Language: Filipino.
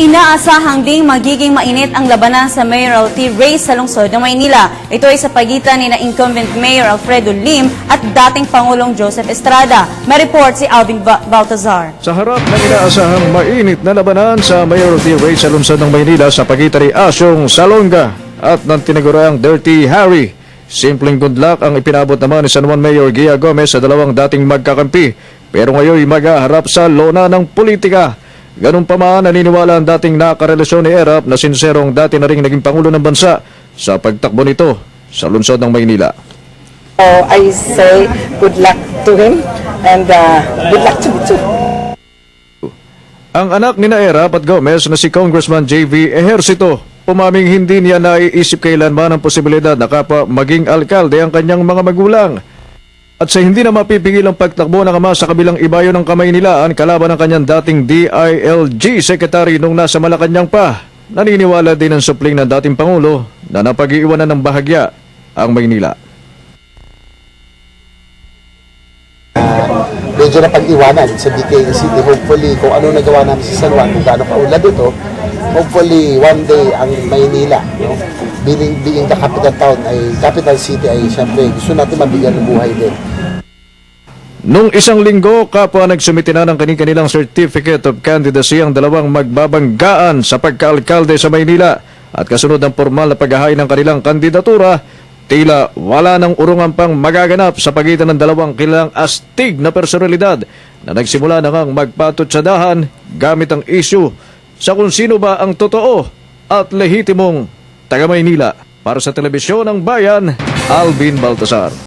Inaasahang ding magiging mainit ang labanan sa mayoralty race sa lungsod ng Maynila. Ito ay sa pagitan ni na incumbent Mayor Alfredo Lim at dating Pangulong Joseph Estrada. May report si Alvin Ba- Baltazar. Sa harap ng inaasahang mainit na labanan sa mayoralty race sa lungsod ng Maynila sa pagitan ni Asyong Salonga at ng tinaguriang Dirty Harry. Simpleng good luck ang ipinabot naman ni San Juan Mayor Gia Gomez sa dalawang dating magkakampi pero ngayon maghaharap sa lona ng politika. Ganun pa man, naniniwala ang dating nakarelasyon ni Erap na sinserong dati na rin naging Pangulo ng Bansa sa pagtakbo nito sa lungsod ng Maynila. So I say good luck to him and uh, good luck to me too. Ang anak ni Erap at Gomez na si Congressman J.V. Ejercito, umaming hindi niya naiisip kailanman ang posibilidad na kapwa maging alkalde ang kanyang mga magulang. At sa hindi na mapipigil ang pagtakbo ng ama sa kabilang ibayo ng kamay nila ang kalaban ng kanyang dating DILG Secretary nung nasa Malacanang pa, naniniwala din ang supling ng dating Pangulo na napag-iiwanan ng bahagya ang Maynila. medyo na pag-iwanan sa DKA City. Hopefully, kung ano nagawa namin sa San Juan, kung gaano kaulad ito, hopefully, one day, ang Maynila, no? being, being the capital town, ay capital city, ay syempre, gusto natin mabigyan ng buhay din. Nung isang linggo, kapwa nagsumiti na ng kanilang Certificate of Candidacy ang dalawang magbabanggaan sa pagkaalkalde sa Maynila at kasunod ng formal na paghahay ng kanilang kandidatura, tila wala nang urungan pang magaganap sa pagitan ng dalawang kilalang astig na personalidad na nagsimula na ngang magpatutsadahan gamit ang issue sa kung sino ba ang totoo at lehitimong taga Maynila. Para sa telebisyon ng bayan, Alvin Baltasar.